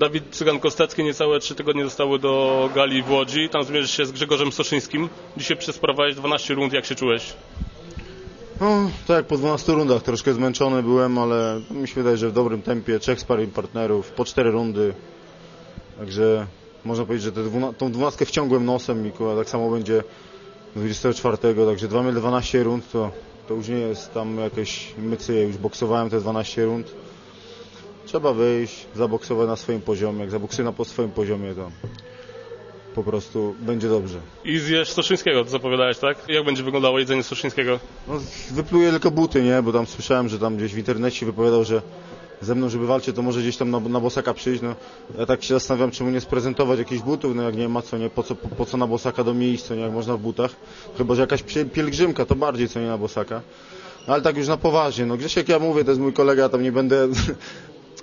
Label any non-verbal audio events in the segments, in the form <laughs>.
Dawid Cygan-Kostecki niecałe trzy tygodnie zostały do gali w Łodzi. Tam zmierzysz się z Grzegorzem Soszyńskim. Dzisiaj przesprowadzałeś 12 rund. Jak się czułeś? No, tak po 12 rundach, troszkę zmęczony byłem, ale mi się wydaje, że w dobrym tempie, trzech sparring partnerów, po cztery rundy. Także można powiedzieć, że dwuna- tą dwunastkę wciągłem nosem i tak samo będzie 24, także 2 mil 12 rund to, to już nie jest tam jakieś mycyje, już boksowałem te 12 rund. Trzeba wyjść, zaboksować na swoim poziomie, jak zaboksuję na po swoim poziomie to po prostu będzie dobrze. I zjesz Soszyńskiego, to zapowiadałeś, tak? Jak będzie wyglądało jedzenie Soszyńskiego? No, wypluję tylko buty, nie? Bo tam słyszałem, że tam gdzieś w internecie wypowiadał, że ze mną, żeby walczyć, to może gdzieś tam na, na bosaka przyjść. No, ja tak się zastanawiam, czemu nie sprezentować jakichś butów, no jak nie ma co, nie? Po co, po, po co na bosaka do miejsca, nie? Jak można w butach? Chyba, że jakaś pie- pielgrzymka, to bardziej co nie na bosaka. No, ale tak już na poważnie, no Grzesiek, ja mówię, to jest mój kolega, ja tam nie będę...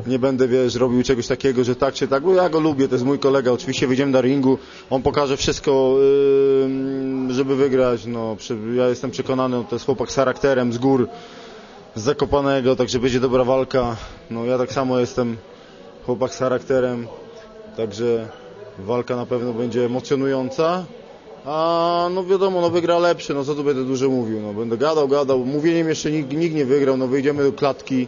Nie będę, wiesz, robił czegoś takiego, że tak czy tak, bo ja go lubię, to jest mój kolega, oczywiście wyjdziemy na ringu, on pokaże wszystko, yy, żeby wygrać, no, ja jestem przekonany, to jest chłopak z charakterem, z gór, z Zakopanego, także będzie dobra walka. No ja tak samo jestem chłopak z charakterem, także walka na pewno będzie emocjonująca. A no wiadomo, no wygra lepszy, no co tu będę dużo mówił, no będę gadał, gadał, mówieniem jeszcze nikt, nikt nie wygrał, no wyjdziemy do klatki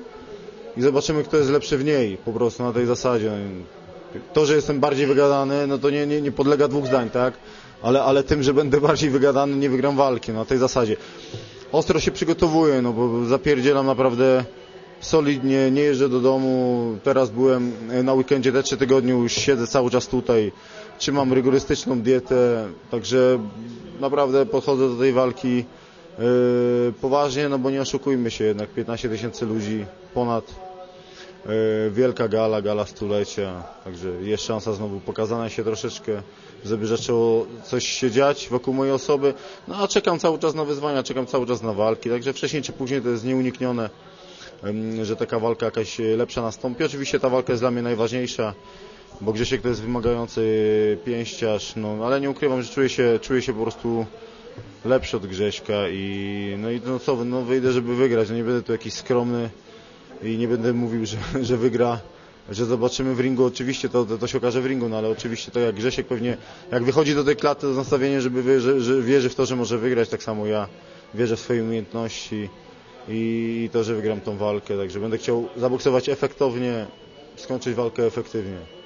i zobaczymy kto jest lepszy w niej, po prostu na tej zasadzie. To, że jestem bardziej wygadany, no to nie, nie, nie podlega dwóch zdań, tak? Ale, ale tym, że będę <laughs> bardziej wygadany, nie wygram walki, na tej zasadzie ostro się przygotowuję, no bo zapierdzielam naprawdę solidnie, nie jeżdżę do domu. Teraz byłem e, na weekendzie te trzy tygodnie, już siedzę cały czas tutaj. Trzymam rygorystyczną dietę, także naprawdę podchodzę do tej walki poważnie, no bo nie oszukujmy się jednak, 15 tysięcy ludzi ponad. Yy, wielka gala, gala stulecia, także jest szansa znowu pokazania się troszeczkę, żeby zaczęło coś się dziać wokół mojej osoby. No a czekam cały czas na wyzwania, czekam cały czas na walki, także wcześniej czy później to jest nieuniknione, że taka walka jakaś lepsza nastąpi. Oczywiście ta walka jest dla mnie najważniejsza, bo Grzesiek to jest wymagający pięściarz, no ale nie ukrywam, że czuję się, czuję się po prostu lepszy od Grześka i no i no co, no wyjdę, żeby wygrać, no nie będę tu jakiś skromny i nie będę mówił, że, <laughs> że wygra, że zobaczymy w ringu, oczywiście to, to, to się okaże w ringu, no ale oczywiście tak jak Grzesiek pewnie, jak wychodzi do tej klaty, to z nastawieniem, żeby że, że wierzy w to, że może wygrać, tak samo ja wierzę w swoje umiejętności i to, że wygram tą walkę, także będę chciał zaboksować efektownie, skończyć walkę efektywnie.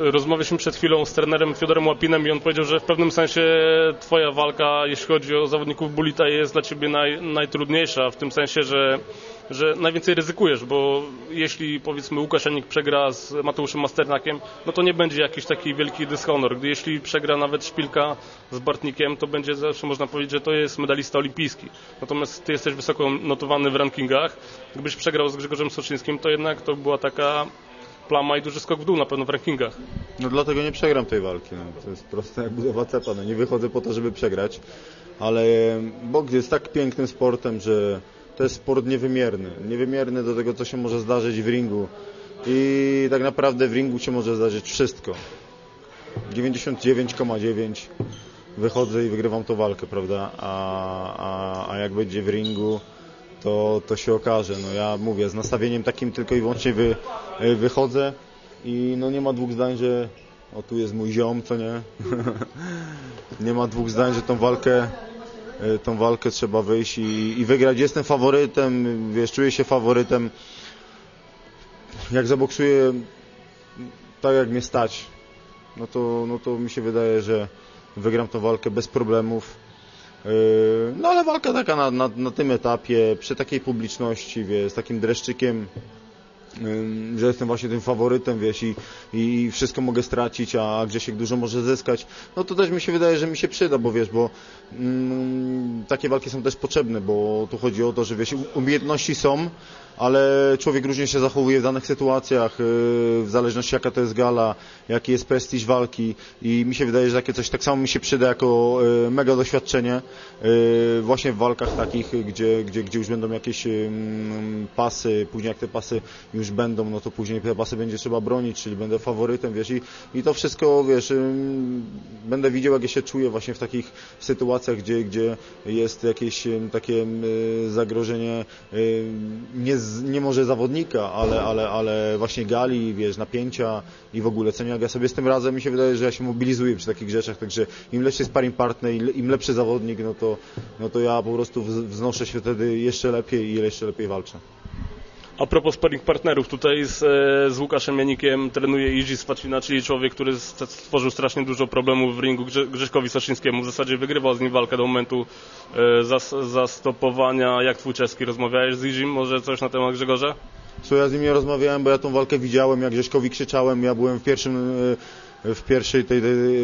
Rozmawialiśmy przed chwilą z trenerem Fiodorem Łapinem i on powiedział, że w pewnym sensie twoja walka, jeśli chodzi o zawodników Bulita, jest dla ciebie naj, najtrudniejsza, w tym sensie, że, że najwięcej ryzykujesz, bo jeśli powiedzmy Łukaszenik przegra z Mateuszem Masternakiem, no to nie będzie jakiś taki wielki dyshonor. Gdy jeśli przegra nawet Szpilka z Bartnikiem, to będzie zawsze można powiedzieć, że to jest medalista olimpijski. Natomiast ty jesteś wysoko notowany w rankingach. Gdybyś przegrał z Grzegorzem Soczyńskim, to jednak to była taka plama i duży skok w dół na pewno w rankingach. No dlatego nie przegram tej walki. No. To jest proste jak budowa cepa. No. Nie wychodzę po to, żeby przegrać, ale boks jest tak pięknym sportem, że to jest sport niewymierny. Niewymierny do tego, co się może zdarzyć w ringu. I tak naprawdę w ringu się może zdarzyć wszystko. 99,9 wychodzę i wygrywam tą walkę, prawda? A, a, a jak będzie w ringu, to, to się okaże. No ja mówię, z nastawieniem takim tylko i wyłącznie wy, wychodzę i no nie ma dwóch zdań, że o tu jest mój ziom, co nie? <laughs> nie ma dwóch zdań, że tą walkę tą walkę trzeba wyjść i, i wygrać. Jestem faworytem, wiesz, czuję się faworytem. Jak zaboksuję tak jak mnie stać, no to, no to mi się wydaje, że wygram tą walkę bez problemów. Yy, No ale walka taka na, na, na tym etapie, przy takiej publiczności, wiesz, z takim dreszczykiem, że jestem właśnie tym faworytem, wiesz, i, i wszystko mogę stracić, a Grzesiek dużo może zyskać, no to też mi się wydaje, że mi się przyda, bo wiesz, bo mm, takie walki są też potrzebne, bo tu chodzi o to, że wiesz, umiejętności są, ale człowiek różnie się zachowuje w danych sytuacjach, yy, w zależności jaka to jest gala, jaki jest prestiż walki i mi się wydaje, że takie coś tak samo mi się przyda jako yy, mega doświadczenie yy, właśnie w walkach takich, gdzie, gdzie, gdzie już będą jakieś pasy, później jak te pasy już będą, no to później te pasy będzie trzeba bronić, czyli będę faworytem, wiesz, i, i to wszystko, wiesz, będę widział, jak ja się czuję właśnie w takich sytuacjach, gdzie, gdzie jest jakieś takie zagrożenie, nie, nie może zawodnika, ale, ale, ale właśnie gali, wiesz, napięcia i w ogóle, co nie, jak ja sobie z tym radzę, mi się wydaje, że ja się mobilizuję przy takich rzeczach, także im lepszy sparring partner, im- lepszy zawodnik, no to, no to ja po prostu wz- wznoszę się wtedy jeszcze lepiej i jeszcze lepiej walczę. A propos sparring partnerów, tutaj z, e, z Łukaszem Janikiem trenuje Izi Swacina, czyli człowiek, który st- stworzył strasznie dużo problemów w ringu Grze Grześkowi Soszyńskiemu. W zasadzie wygrywał z nim walkę do momentu e, zas zastopowania. Jak twój czeski? Rozmawiałeś z Izim? Może coś na temat Grzegorza? Co ja z nim nie rozmawiałem, bo ja tą walkę widziałem, jak Grześkowi krzyczałem, ja byłem w pierwszym, e, w pierwszej tej, tej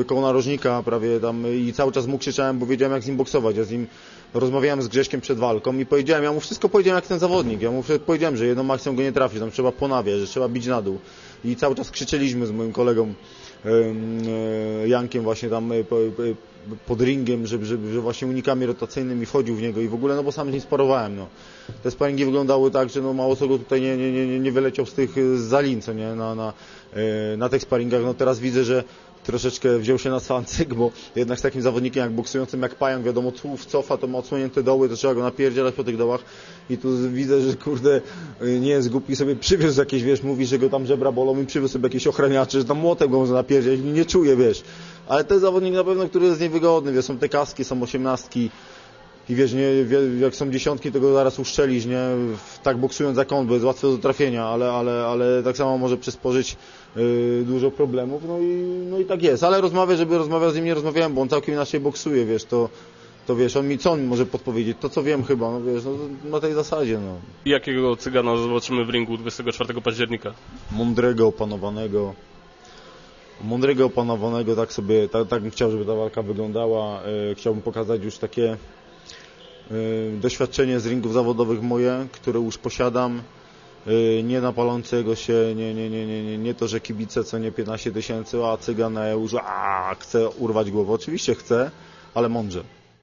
e, koło narożnika prawie tam i cały czas mu krzyczałem, bo wiedziałem jak z nim boksować. Ja z nim rozmawiałem z Grześkiem przed walką i powiedziałem, ja mu wszystko powiedziałem jak ten zawodnik. Ja mu powiedziałem, że jedną akcją go nie trafi, tam trzeba ponawiać, że trzeba bić na dół. I cały czas krzyczeliśmy z moim kolegą Jankiem właśnie tam e, po- pod ringiem, że, że, że właśnie unikami rotacyjnymi wchodził w niego i w ogóle, no bo sam z nim sparowałem, no. Te sparingi wyglądały tak, że no mało co go tutaj nie, nie, nie, nie wyleciał z tych e, zalin, co nie, na, na, e, na tych sparingach. No teraz widzę, że troszeczkę wziął się na swancyk, bo jednak z takim zawodnikiem jak boksującym jak Pająk, wiadomo, tułów cofa, to ma odsłonięte doły, to trzeba go napierdzielać po tych dołach. I tu widzę, że kurde nie jest głupi, sobie przywiózł jakieś, wiesz, mówi, że go tam żebra bolą i przywiózł sobie jakieś ochraniacze, że tam młotem go może napierdzielać, nie czuje, wiesz. Ale jest zawodnik na pewno, który jest niewygodny, wiesz, są te kaski, są osiemnastki, i wiesz, nie, jak są dziesiątki, to go zaraz uszczelisz, nie? Tak boksując za kąt, bo jest łatwo do trafienia, ale, ale, ale tak samo może przysporzyć yy, dużo problemów, no i, no i tak jest. Ale rozmawiać, żeby rozmawiał z nim, nie rozmawiałem, bo on całkiem inaczej boksuje, wiesz, to, to wiesz, on mi, co on może podpowiedzieć? To, co wiem chyba, no wiesz, no, na tej zasadzie, no. Jakiego cygana zobaczymy w ringu 24 października? Mądrego, opanowanego, mądrego, opanowanego, tak sobie, tak, tak bym chciał, żeby ta walka wyglądała. E, chciałbym pokazać już takie doświadczenie z ringów zawodowych moje, które już posiadam. E, nie napalącego się, nie, nie, nie, nie, nie, nie to, że kibice co nie 15 tysięcy, a cygan już a, chce urwać głowę. Oczywiście chce, ale mądrze.